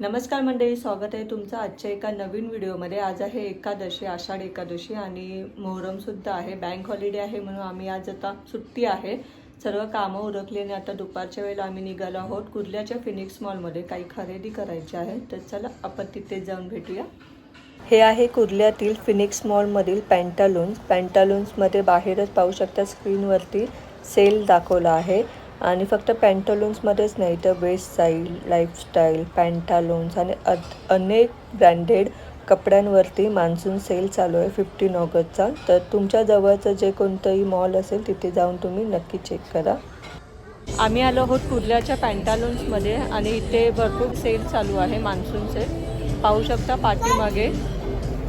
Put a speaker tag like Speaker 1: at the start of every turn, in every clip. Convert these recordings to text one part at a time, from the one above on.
Speaker 1: नमस्कार मंडळी स्वागत आहे तुमचं आजच्या एका नवीन व्हिडिओमध्ये. आज आहे एकादशी आषाढ एकादशी आणि मोहरमसुद्धा आहे. बँक हॉलिडे आहे म्हणून आम्ही आज आता सुट्टी आहे. सर्व कामं उरकल्याने आता दुपारच्या वेळेला आम्ही निघालो आहोत. कुर्ल्याच्या फिनिक्स मॉलमध्ये काही खरेदी करायची आहे. तर चला आपण तिथे जाऊन भेटूया. हे आहे कुर्ल्यातील फिनिक्स मॉलमधील पॅन्टालून्स. पॅन्टालून्समध्ये बाहेरच पाहू शकता स्क्रीनवरती सेल दाखवला आहे. आणि फक्त पॅन्टलून्समध्येच नाही तर वेस्ट स्टाईल लाईफस्टाईल पॅन्टालून्स आणि अद- अनेक ब्रँडेड कपड्यांवरती मान्सून सेल चालू आहे फिफ्टीन ऑगस्टचा. तर तुमच्या जवळचं जे कोणतंही मॉल असेल तिथे जाऊन तुम्ही नक्की चेक करा. आम्ही आलो आहोत कुर्ल्याच्या पॅन्टालून्समध्ये आणि इथे भरपूर सेल चालू आहे मान्सून सेल पाहू शकता पाठीमागे.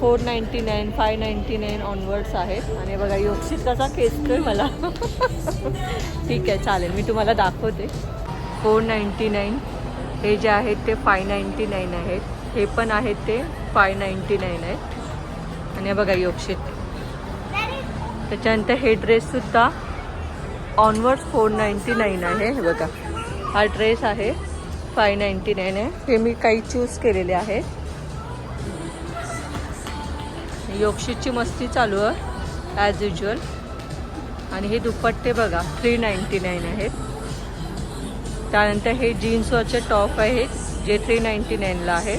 Speaker 1: Four ninety nine five ninety nine onwards आहेत. आणि बघा योगशीत कसा खेचतोय मला. ठीक आहे चालेल मी तुम्हाला दाखवते. फोर नाईंटी नाईन हे जे आहेत ते फाय नाईंटी नाईन आहेत. हे पण आहेत ते फाय नाईंटी नाईन आहेत. आणि बघा योगशीत. त्याच्यानंतर हे ड्रेससुद्धा ऑनवर्ड फोर नाईंटी नाईन आहे. हे बघा हा ड्रेस आहे फाय नाईंटी नाईन आहे. हे मी काही चूज केलेले आहे योगशीची मस्ती चालू आहे ॲज युजल आणि हे दुपट्टे बघा थ्री नाईंटी नाईन आहेत. त्यानंतर हे जीन्सवरचे टॉप आहेत जे थ्री नाईंटी नाईनला आहे.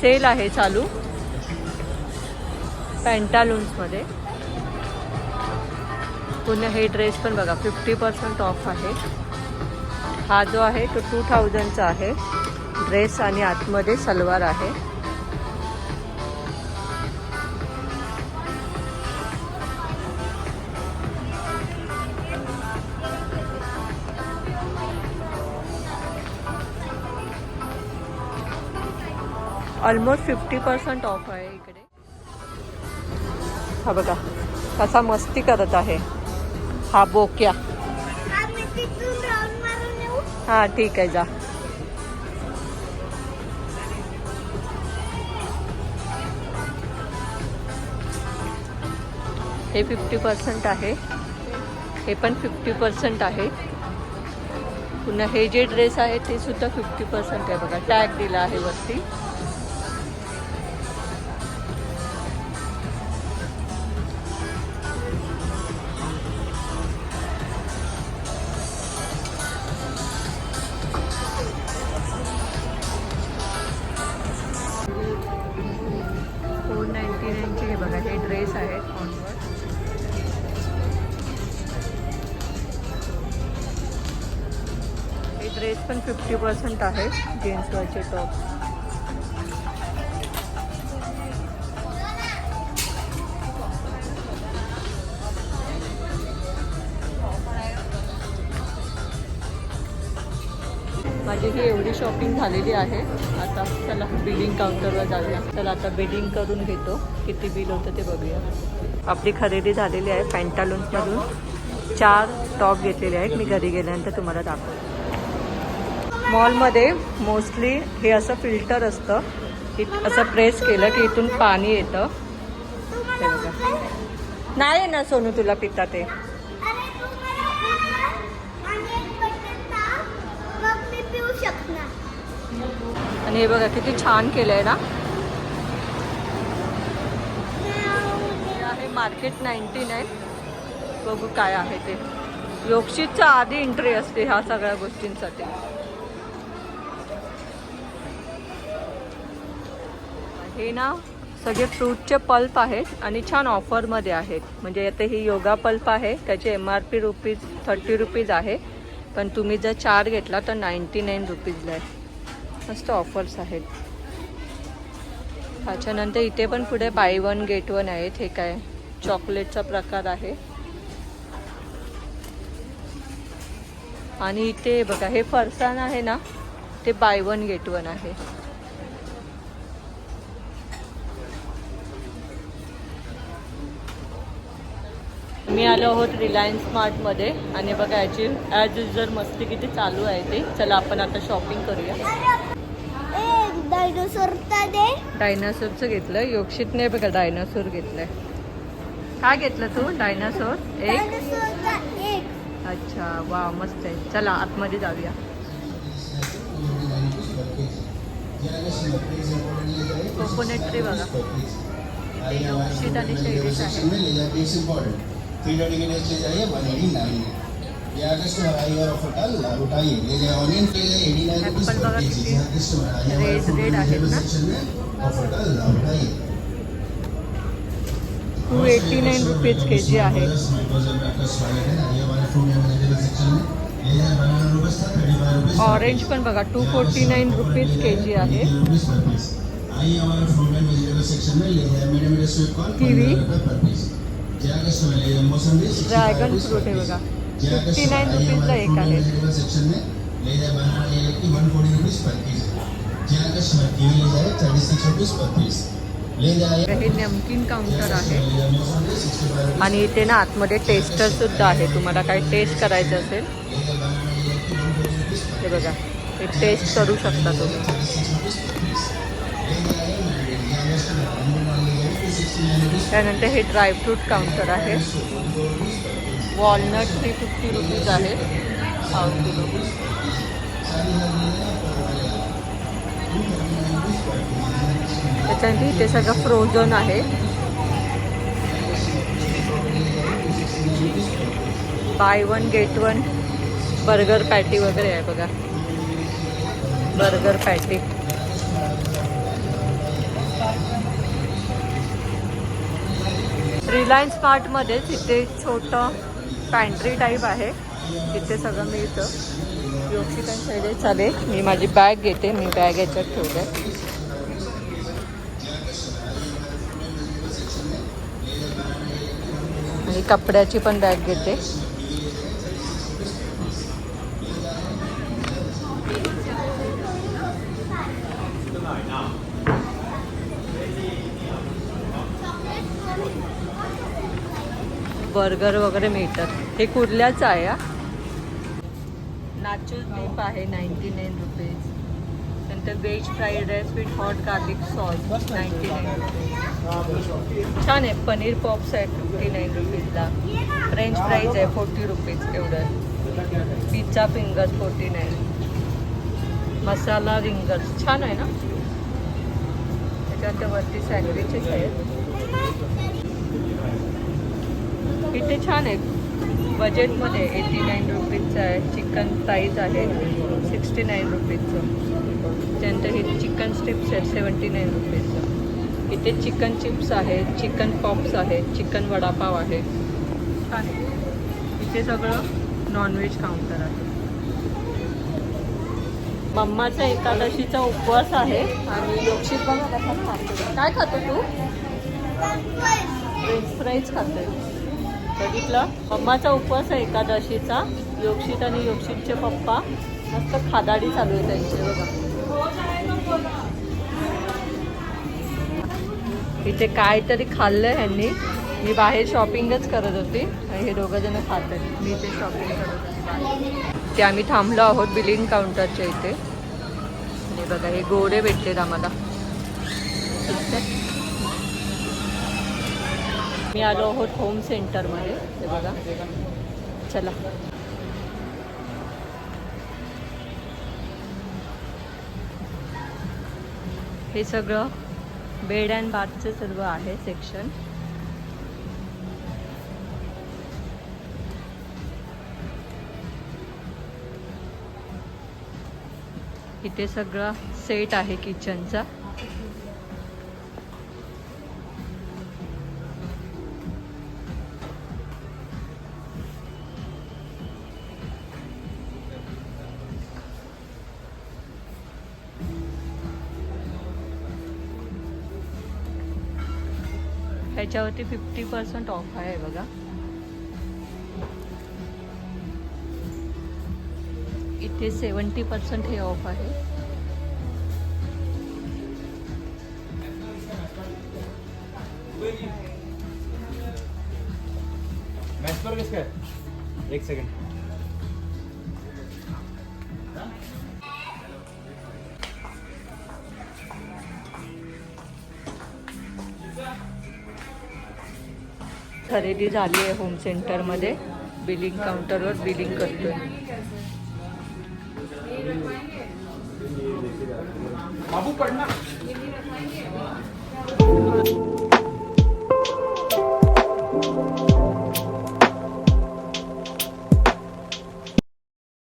Speaker 1: सेल आहे चालू. पॅन्टालून्समध्ये पुन्हा हे ड्रेस पण बघा फिफ्टी पर्सेंट ऑफ आहे. हा जो आहे तो टू थाउजंडचा आहे. ड्रेस आणि आतमध्ये सलवार आहे. ऑलमोस्ट फिफ्टी पर्सेंट ऑफ आहे इकडे. हा बघा कसा मस्ती करत आहे. हा बोक्या. हा ठीक आहे जा. हे फिफ्टी पर्सेंट आहे. हे पण फिफ्टी पर्सेंट आहे. पुन्हा हे जे ड्रेस आहे ते सुद्धा फिफ्टी पर्सेंट आहे बघा. टॅग दिला आहे वरती. ड्रेस पण फिफ्टी पर्सेंट आहे. जीन्सवरचे टॉप माझी ही एवढी शॉपिंग झालेली आहे. आता चला बिलिंग काउंटरवर जाऊया. चला आता बिलिंग करून घेतो. किती बिल होतं ते बघूया. आपली खरेदी झालेली आहे पॅन्टालून्समधून चार टॉप घेतलेले आहेत. मी घरी गेल्यानंतर तुम्हाला दाखवतो. मॉलमध्ये मोस्टली हे असं फिल्टर असतं. की असं प्रेस केलं की इथून पाणी येतं. हे बघा. नाही ना सोनू तुला पिता ते.
Speaker 2: आणि
Speaker 1: हे बघा किती छान केलं आहे ना. हे आहे मार्केट नाईन्टी नाईन. बघू काय आहे ते. योगशीतच्या आधी एंट्री असते ह्या सगळ्या गोष्टींसाठी. हे ना सगळे फ्रूटचे पल्प आहेत आणि छान ऑफरमध्ये आहेत. म्हणजे आता ही योगा पल्प आहे त्याचे M R P rupees thirty rupees आहे. पण तुम्ही जर चार घेतला तर नाईन्टी नाईन रुपीजला आहे. मस्त ऑफर्स आहेत. त्याच्यानंतर इथे पण पुढे बाय वन गेट वन आहेत. हे काय? चॉकलेटचा प्रकार आहे. आणि इथे बघा हे फरसाण आहे ना ते बाय वन गेट वन आहे. मी आलो आहोत रिलायन्स स्मार्टमध्ये आणि बघा याची ॲज युजर मस्ती किती चालू आहे ते. चला आपण आता शॉपिंग करूया. डायनासोरचं घेतलं योगशीतने बघा डायनासोर घेतलंय. काय घेतलं तू डायनासोर एक? अच्छा वा मस्त आहे. चला आतमध्ये जाऊया. कोकोनट ट्री बघा. ते योगशीत आणि आहे.
Speaker 3: थर्टी के लिए जाइए वन एटी नाइन या कस्टमर आई और ऑफर कल उठाइए ले जाए ऑनियन ले जाए एटी नाइन रुपीज
Speaker 1: Apple
Speaker 3: पर
Speaker 1: बघा
Speaker 3: केजी
Speaker 1: किती
Speaker 3: या कस्टमर आई हमारे फूड
Speaker 1: ना?
Speaker 3: सेक्शन में ऑफर कल उठाइए
Speaker 1: two eighty nine rupees K G आहे ऑरेंज पण बघा two forty nine rupees K G आहे किवी ड्रॅगन फ्रूट आहे बघा. फिफ्टी नाईन रुपीजला एक आहे. हे नमकीन काउंटर आहे. आणि इथे ना आतमध्ये टेस्टर सुद्धा आहे. तुम्हाला काय टेस्ट करायचं असेल हे बघा. हे टेस्ट करू शकता तुम्ही. त्यानंतर हे ड्रायफ्रूट काउंटर आहे. वॉलनट थ्री फिफ्टी रुपीज आहे. पाव किलो. त्याच्यानंतर इथे सगळं फ्रोझन आहे. Buy one get one burger patty वगैरे आहे बघा. बर्गर पॅटी रिलायन्स मार्टमध्येच इथे छोटं पॅन्ट्री टाईप आहे. तिथे सगळं मिळतं. योक्षिकांच्या शैली चालेल. मी माझी बॅग घेते. मी बॅग याच्यात ठेवते. आणि कपड्याची पण बॅग घेते. बर्गर वगैरे मिळतात. हे कुर्ल्याचं आहे हा. नाचूस डीप आहे नाईन्टी नाईन रुपीज नंतर veg fried rice with hot garlic sauce ninety nine rupees छान आहे पनीर पॉप्स आहेत फिफ्टी नाईन रुपीजला फ्रेंच फ्राईज आहे फोर्टी रुपीज एवढं. Pizza fingers forty nine masala ringers छान आहे ना? त्याच्यानंतर वरती सँडविचेस आहेत. इथे छान आहे. बजेटमध्ये एटी नाईन रुपीजचं आहे. चिकन फ्राईज आहे. सिक्स्टी नाईन रुपीजचं त्यानंतर हे चिकन स्ट्रिप्स आहेत सेवन्टी नाईन रुपीजचं इथे चिकन चिप्स आहेत चिकन पॉप्स आहेत चिकन वडापाव आहे छान आहे. इथे सगळं नॉनव्हेज काउंटर आहे. मम्माचा एकादशीचा उपवास आहे. आणि योक्षित बघा काय खातो तू? फ्रेंच फ्राईज खातोय. बघितलं? पम्माचा उपवास आहे एकादशीचा. योगशीत आणि योगशीतचे पप्पा. मस्त खादाडी चालू आहे त्यांचे बघा. इथे काहीतरी खाल्लं ह्यांनी. मी बाहेर शॉपिंगच करत होती. आणि हे दोघं जण खात आहेत. मी इथे शॉपिंग करत होते ते आम्ही थांबलो आहोत बिलिंग काउंटरच्या इथे. आणि बघा हे गोडे भेटलेत आम्हाला ठीक आहे मी आलो आहोत होम सेंटरमध्ये ते बघा. चला. हे सगळं बेड अँड बाथचं सर्व आहे सेक्शन इथे सगळं सेट आहे किचनचा ह्याच्यावरती फिफ्टी पर्सेंट ऑफ़ आहे बघा. इथे सेवन्टी पर्सेंट हे ऑफ़
Speaker 4: है? एक सेकंड
Speaker 1: खरेदी झाली आहे होम सेंटरमध्ये बिलिंग काउंटरवर बिलिंग करतोय.
Speaker 4: बाबू पडणार